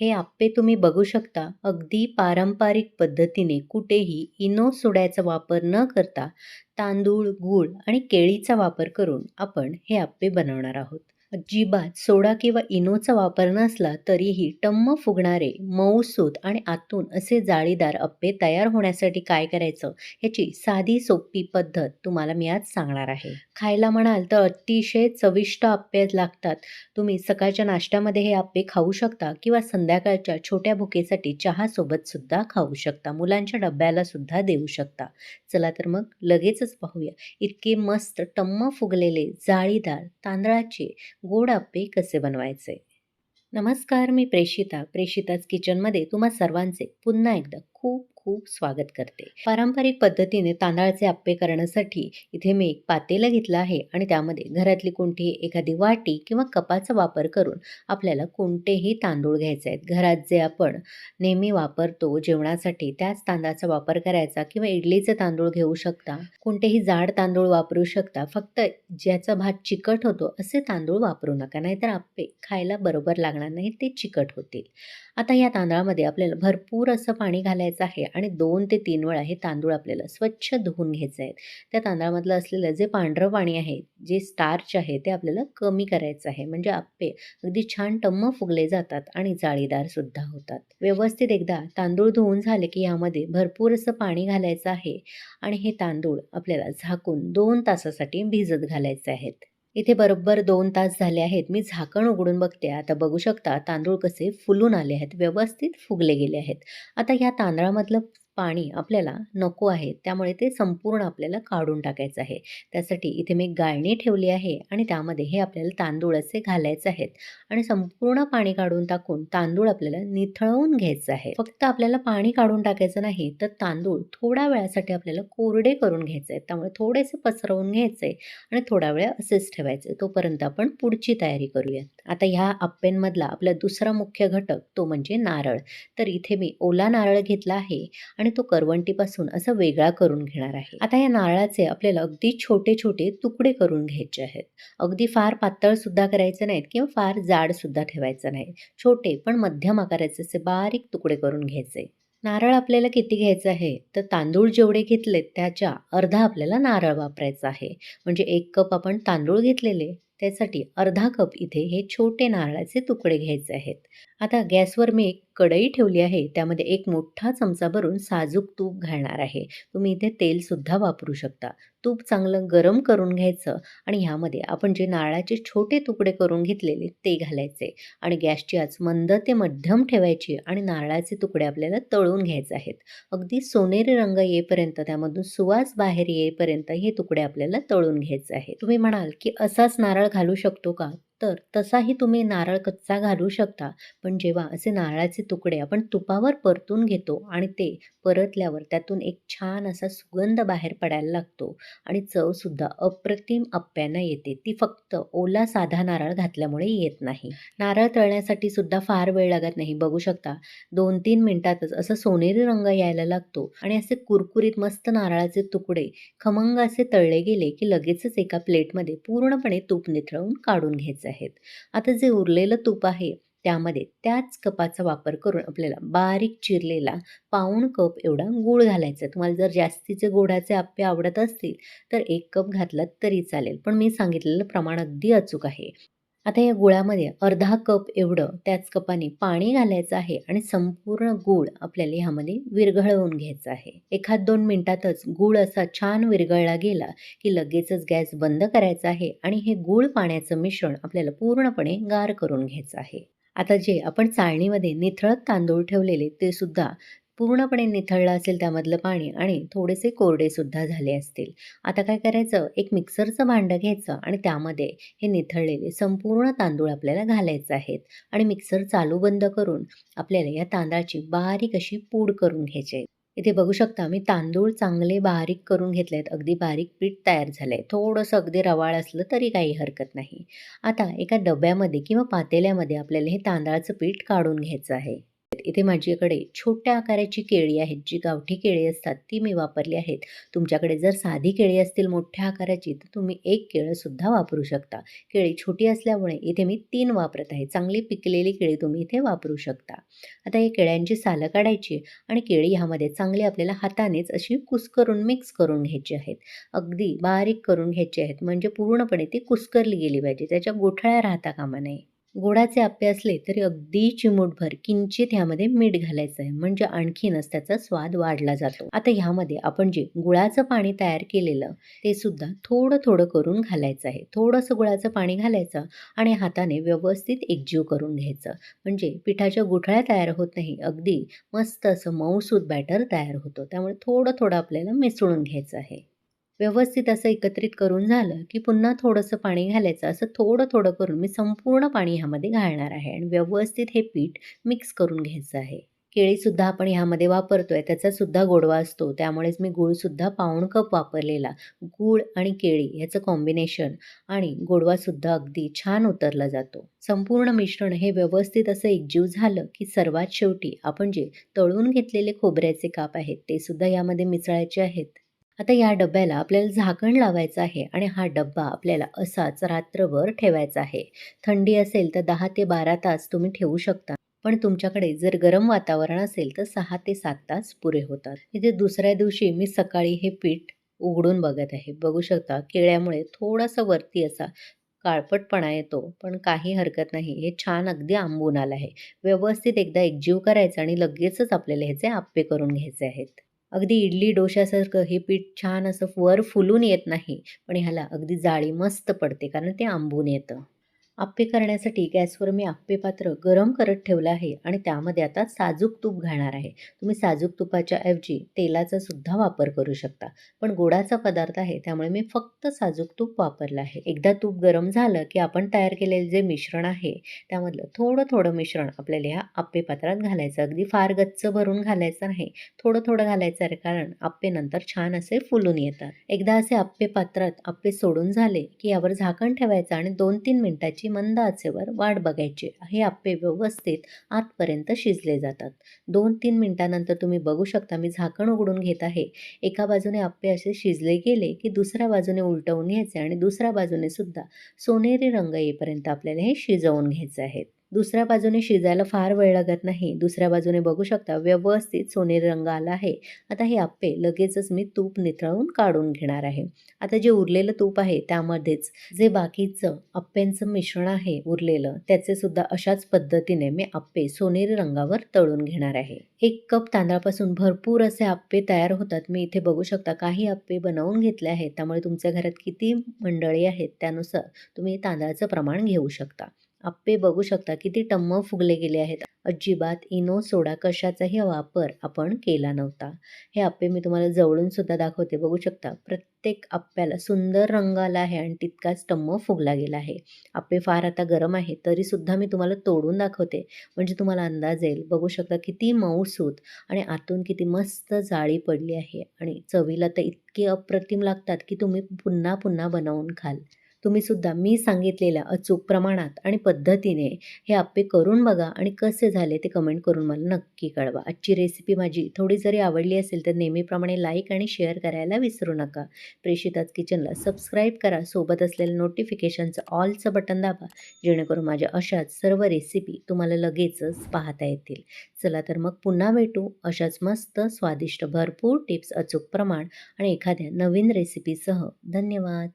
हे आप्पे तुम्ही बघू शकता अगदी पारंपरिक पद्धतीने कुठेही इनो सोड्याचा वापर न करता तांदूळ गूळ आणि केळीचा वापर करून आपण हे आप्पे बनवणार आहोत. अजिबात सोडा किंवा इनोचा वापर नसला तरीही टम्म फुगणारे मऊसूत आणि आतून असे जाळीदार अप्पे तयार होण्यासाठी काय करायचं ह्याची साधी सोपी पद्धत तुम्हाला मी आज सांगणार आहे. खायला म्हणाल तर अतिशय चविष्ट आप्पे लागतात. तुम्ही सकाळच्या नाश्त्यामध्ये हे आप्पे खाऊ शकता किंवा संध्याकाळच्या छोट्या भुकेसाठी चहासोबत सुद्धा खाऊ शकता. मुलांच्या डब्याला सुद्धा देऊ शकता. चला तर मग लगेचच पाहूया. इतके मस्त टम्म फुगलेले जाळीदार तांदळाचे गोड आप्पे कसे बनवायचे? नमस्कार मी प्रेषिता. प्रेषिताच किचनमध्ये तुम्हा सर्वांचे पुन्हा एकदा खूप खूप स्वागत करते. पारंपरिक पद्धतीने तांदळाचे आप्पे करण्यासाठी इथे मी एक पातेलं घेतलं आहे आणि त्यामध्ये घरातली कोणतीही एखादी वाटी किंवा कपाचा वापर करून आपल्याला कोणतेही तांदूळ घ्यायचे आहेत. घरात जे आपण नेहमी वापरतो जेवणासाठी त्याच तांदळाचा वापर करायचा किंवा इडलीचे तांदूळ घेऊ शकता कोणतेही जाड तांदूळ वापरू शकता फक्त ज्याचा भात चिकट होतो असे तांदूळ वापरू नका नाहीतर आप्पे खायला बरोबर लागणार नाही ते चिकट होतील. आता या तांदळामध्ये आपल्याला भरपूर असं पाणी घालायचं आहे आणि दोन ते तीन वेळा हे तांदूळ आपल्याला स्वच्छ धुवून घ्यायचे आहेत. त्या तांदळामधलं असलेलं जे पांढरं पाणी आहे जे स्टार्च आहे ते आपल्याला कमी करायचं आहे. म्हणजे आप्पे अगदी छान टम्म फुगले जातात आणि जाळीदार सुद्धा होतात. व्यवस्थित एकदा तांदूळ धुवून झाले की यामध्ये भरपूर असं पाणी घालायचं आहे आणि हे तांदूळ आपल्याला झाकून दोन तासासाठी भिजत घालायचे आहेत. इथे बरोबर दोन तास झाले आहेत. मी झाकण उघडून बघते. आता बघू शकता तांदूळ कसे फुलून आले आहेत. व्यवस्थित फुगले गेले आहेत. आता या तांदळामधलं पाणी आपल्याला नको आहे त्यामुळे ते संपूर्ण आपल्याला काढून टाकायचं आहे. त्यासाठी इथे मी गाळणी ठेवली आहे आणि त्यामध्ये हे आपल्याला तांदूळ असे घालायचे आहेत आणि संपूर्ण पाणी काढून टाकून तांदूळ आपल्याला निथळवून घ्यायचं आहे. फक्त आपल्याला पाणी काढून टाकायचं नाही तर तांदूळ थोड्या वेळासाठी आपल्याला कोरडे करून घ्यायचे आहेत. त्यामुळे थोडेसे पसरवून घ्यायचे आणि थोडा वेळ असेच ठेवायचे तोपर्यंत आपण पुढची तयारी करूयात. आता ह्या आप्पेंमधला आपला दुसरा मुख्य घटक तो म्हणजे नारळ. तर इथे मी ओला नारळ घेतला आहे आणि तो करवंटीपासून असा वेगळा करून घेणार आहे. आता या नारळाचे आपल्याला अगदी छोटे छोटे तुकडे करून घ्यायचे आहेत. अगदी फार पातळ सुद्धा करायचे नाहीत किंवा फार जाड सुद्धा ठेवायचं नाही. छोटे पण मध्यम आकाराचे असे बारीक तुकडे करून घ्यायचे. नारळ आपल्याला किती घ्यायचं आहे? तर तांदूळ जेवढे घेतलेत त्याच्या अर्धा आपल्याला नारळ वापरायचा आहे. म्हणजे एक कप आपण तांदूळ घेतलेले त्यासाठी अर्धा कप इथे हे छोटे नारळाचे तुकडे घ्यायचे आहेत. आता गॅसवर मी एक कढई ठेवली आहे त्यामध्ये एक मोठा चमचा भरून साजूक तूप घालणार आहे. तुम्ही इथे तेलसुद्धा वापरू शकता. तूप चांगलं गरम करून घ्यायचं आणि ह्यामध्ये आपण जे नारळाचे छोटे तुकडे करून घेतलेले ते घालायचे आणि गॅसची आज मंद ते मध्यम ठेवायची आणि नारळाचे तुकडे आपल्याला तळून घ्यायचे आहेत. अगदी सोनेरी रंग येईपर्यंत त्यामधून सुवास बाहेर येईपर्यंत हे तुकडे आपल्याला तळून घ्यायचे आहे तुम्ही म्हणाल की असाच नारळ घालू शकतो का? तर तसाही तुम्ही नारळ कच्चा घालू शकता. पण जेव्हा असे नारळाचे तुकडे आपण तुपावर परतून घेतो आणि ते परतल्यावर त्यातून एक छान असा सुगंध बाहेर पडायला लागतो आणि चवसुद्धा अप्रतिम अप्प्यानं येते. ती फक्त ओला साधा नारळ घातल्यामुळे येत नाही. नारळ तळण्यासाठी सुद्धा फार वेळ लागत नाही. बघू शकता दोन तीन मिनिटातच असं सोनेरी रंग यायला लागतो आणि असे कुरकुरीत मस्त नारळाचे तुकडे खमंग असे तळले गेले की लगेचच एका प्लेटमध्ये पूर्णपणे तूप निथळून काढून घ्यायचे. आहेत. आता जे उरलेलं तूप आहे त्यामध्ये त्याच कपाचा वापर करून आपल्याला बारीक चिरलेला पाऊण कप एवढा गूळ घालायचा तुम्हाला जर जास्तीचे गोडाचे आप्पे आवडत असतील तर एक कप घातलात तरी चालेल. पण मी सांगितलेलं प्रमाण अगदी अचूक आहे. आता या गुळामध्ये अर्धा कप एवढं त्याच कपाने पाणी घालायचं आहे आणि संपूर्ण गूळ आपल्याला ह्यामध्ये विरघळवून घ्यायचा आहे. एखाद दोन मिनिटातच गूळ असा छान विरघळला गेला की लगेचच गॅस बंद करायचा आहे आणि हे गूळ पाण्याचं मिश्रण आपल्याला पूर्णपणे गार करून घ्यायचं आहे. आता जे आपण चाळणीमध्ये निथळत तांदूळ ठेवलेले ते सुद्धा पूर्णपणे निथळलं असेल त्यामधलं पाणी आणि थोडेसे कोरडेसुद्धा झाले असतील. आता काय करायचं? एक मिक्सरचं भांडं घ्यायचं आणि त्यामध्ये हे निथळलेले संपूर्ण तांदूळ आपल्याला घालायचे आहेत. आणि मिक्सर चालू बंद करून आपल्याला या तांदळाची बारीक अशी पूड करून घ्यायची. इथे बघू शकता मी तांदूळ चांगले बारीक करून घेतले आहेत अगदी बारीक पीठ तयार झालं आहे थोडंसं अगदी रवाळ असलं तरी काही हरकत नाही. आता एका डब्यामध्ये किंवा पातेल्यामध्ये आपल्याला हे तांदळाचं पीठ काढून घ्यायचं आहे. इथे माझ्याकडे छोट्या आकाराची केळी आहेत जी गावठी केळी असतात ती मी वापरली आहेत. तुमच्याकडे जर साधी केळी असतील मोठ्या आकाराची तर तुम्ही एक केळंसुद्धा वापरू शकता. केळी छोटी असल्यामुळे इथे मी तीन वापरत आहे. चांगली पिकलेली केळी तुम्ही इथे वापरू शकता. आता हे केळ्यांची सालं काढायची आणि केळी ह्यामध्ये चांगली आपल्याला हातानेच अशी कुस्करून मिक्स करून घ्यायची आहेत. अगदी बारीक करून घ्यायची आहेत. म्हणजे पूर्णपणे ती कुस्करली गेली पाहिजे. त्याच्या गोठळ्या राहता कामा नये. गोडाचे आप्पे असले तरी अगदी चिमूटभर किंचित ह्यामध्ये मीठ घालायचं आहे. म्हणजे आणखीनच त्याचा स्वाद वाढला जातो. आता ह्यामध्ये आपण जे गुळाचं पाणी तयार केलेलं ते सुद्धा थोडं थोडं करून घालायचं आहे. थोडंसं गुळाचं पाणी घालायचं आणि हाताने व्यवस्थित एकजीव करून घ्यायचं. म्हणजे पिठाच्या गुठळ्या तयार होत नाही. अगदी मस्त असं मऊसूद बॅटर तयार होतं. त्यामुळे थोडं थोडं आपल्याला मिसळून घ्यायचं आहे. व्यवस्थित असं एकत्रित करून झालं की पुन्हा थोडंसं पाणी घालायचं. असं थोडं थोडं करून मी संपूर्ण पाणी ह्यामध्ये घालणार आहे आणि व्यवस्थित हे पीठ मिक्स करून घ्यायचं आहे. केळीसुद्धा आपण ह्यामध्ये वापरतोय आहे त्याचासुद्धा गोडवा असतो त्यामुळेच मी गूळसुद्धा पाऊण कप वापरलेला. गूळ आणि केळी ह्याचं कॉम्बिनेशन आणि गोडवासुद्धा अगदी छान उतरला जातो. संपूर्ण मिश्रण हे व्यवस्थित असं एकजीव झालं की सर्वात शेवटी आपण जे तळून घेतलेले खोबऱ्याचे काप आहेत ते सुद्धा यामध्ये मिसळायचे आहेत. आता या डब्याला आपल्याला झाकण लावायचं आहे आणि हा डब्बा आपल्याला असाच रात्रभर ठेवायचा आहे. थंडी असेल तर दहा ते बारा तास तुम्ही ठेवू शकता. पण तुमच्याकडे जर गरम वातावरण असेल तर सहा ते सात तास पुरे होतात. इथे दुसऱ्या दिवशी मी सकाळी हे पीठ उघडून बघत आहे. बघू शकता केळ्यामुळे थोडासा वरती असा काळपटपणा येतो पण काही हरकत नाही. हे छान अगदी आंबून आलं आहे. व्यवस्थित एकदा एकजीव करायचं आणि लगेचच आपल्याला ह्याचे आप्पे करून घ्यायचे आहेत. अगदी इडली डोशासारखं हे पीठ छान असं वर फुलून येत नाही पण ह्याला अगदी जाळी मस्त पडते कारण ते आंबून येतं. आप्पे करण्यासाठी गॅसवर मी आप्पे पात्र गरम करत ठेवलं आहे आणि त्यामध्ये आता साजूक तूप घालणार आहे. तुम्ही साजूक तुपाच्या ऐवजी तेलाचा सुद्धा वापर करू शकता. पण गोडाचा पदार्थ आहे त्यामुळे मी फक्त साजूक तूप वापरलं आहे. एकदा तूप गरम झालं की आपण तयार केलेलं जे मिश्रण आहे त्यामधलं थोडं थोडं मिश्रण आपल्याला ह्या आप्पे पात्रात घालायचं. अगदी फार गच्च भरून घालायचं नाही. थोडं थोडं घालायचं आहे कारण आप्पे नंतर छान असे फुलून येतात. एकदा असे आप्पे पात्रात आप्पे सोडून झाले की यावर झाकण ठेवायचं आणि दोन तीन मिनिटाची मंद आचेवर वाट बघायची. हे आप्पे व्यवस्थित आतपर्यंत शिजले जातात. दोन तीन मिनटानंतर तुम्ही बघू शकता मी झाकण उघडून घेत आहे. एका बाजूने आप्पे असे शिजले गेले की दुसऱ्या बाजूने उलटवून घ्यायचे आणि दुसऱ्या बाजूने सुद्धा सोनेरी रंग येईपर्यंत आपल्याला हे शिजवून घ्यायचे आहेत. दुसऱ्या बाजूने शिजायला फार वेळ लागत नाही. दुसऱ्या बाजूने बघू शकता व्यवस्थित सोनेरी रंग आला आहे. आता हे आप्पे लगेचच मी तूप निथळून काढून घेणार आहे. आता जे उरलेलं तूप आहे त्यामध्येच जे बाकीचं आप्प्यांचं मिश्रण आहे उरलेलं त्याचे सुद्धा अशाच पद्धतीने मी आप्पे सोनेरी रंगावर तळून घेणार आहे. एक कप तांदळापासून भरपूर असे आप्पे तयार होतात. मी इथे बघू शकता काही आप्पे बनवून घेतले आहेत. त्यामुळे तुमच्या घरात किती मंडळी आहेत त्यानुसार तुम्ही तांदळाचं प्रमाण घेऊ शकता. आप्पे बघू शकता किती टम्म फुगले गेले आहेत. अजिबात इनो सोडा कशाचाही वापर आपण केला नव्हता. हे आप्पे मी तुम्हाला जवळून सुद्धा दाखवते. बघू शकता प्रत्येक आप्प्याला सुंदर रंग आला आहे आणि तितकाच टम्म फुगला गेला आहे. आप्पे फार आता गरम आहे तरीसुद्धा मी तुम्हाला तोडून दाखवते. म्हणजे तुम्हाला अंदाज येईल. बघू शकता किती मऊसूत आणि आतून किती मस्त जाळी पडली आहे. आणि चवीला तर इतके अप्रतिम लागतात की तुम्ही पुन्हा पुन्हा बनवून खाल. तुम्ही सुद्धा मी सांगितलेल्या अचूक प्रमाणात आणि पद्धतीने हे आप्पे करून बघा आणि कसे झाले ते कमेंट करून मला नक्की कळवा. आजची रेसिपी माझी थोडी जरी आवडली असेल तर नेहमीप्रमाणे लाईक आणि शेअर करायला विसरू नका. प्रेषिताच किचनला सबस्क्राईब करा. सोबत असलेलं नोटिफिकेशनचं ऑलचं बटन दाबा. जेणेकरून माझ्या अशाच सर्व रेसिपी तुम्हाला लगेचच पाहता येतील. चला तर मग पुन्हा भेटू. अशाच मस्त स्वादिष्ट भरपूर टिप्स अचूक प्रमाण आणि एखाद्या नवीन रेसिपीसह धन्यवाद.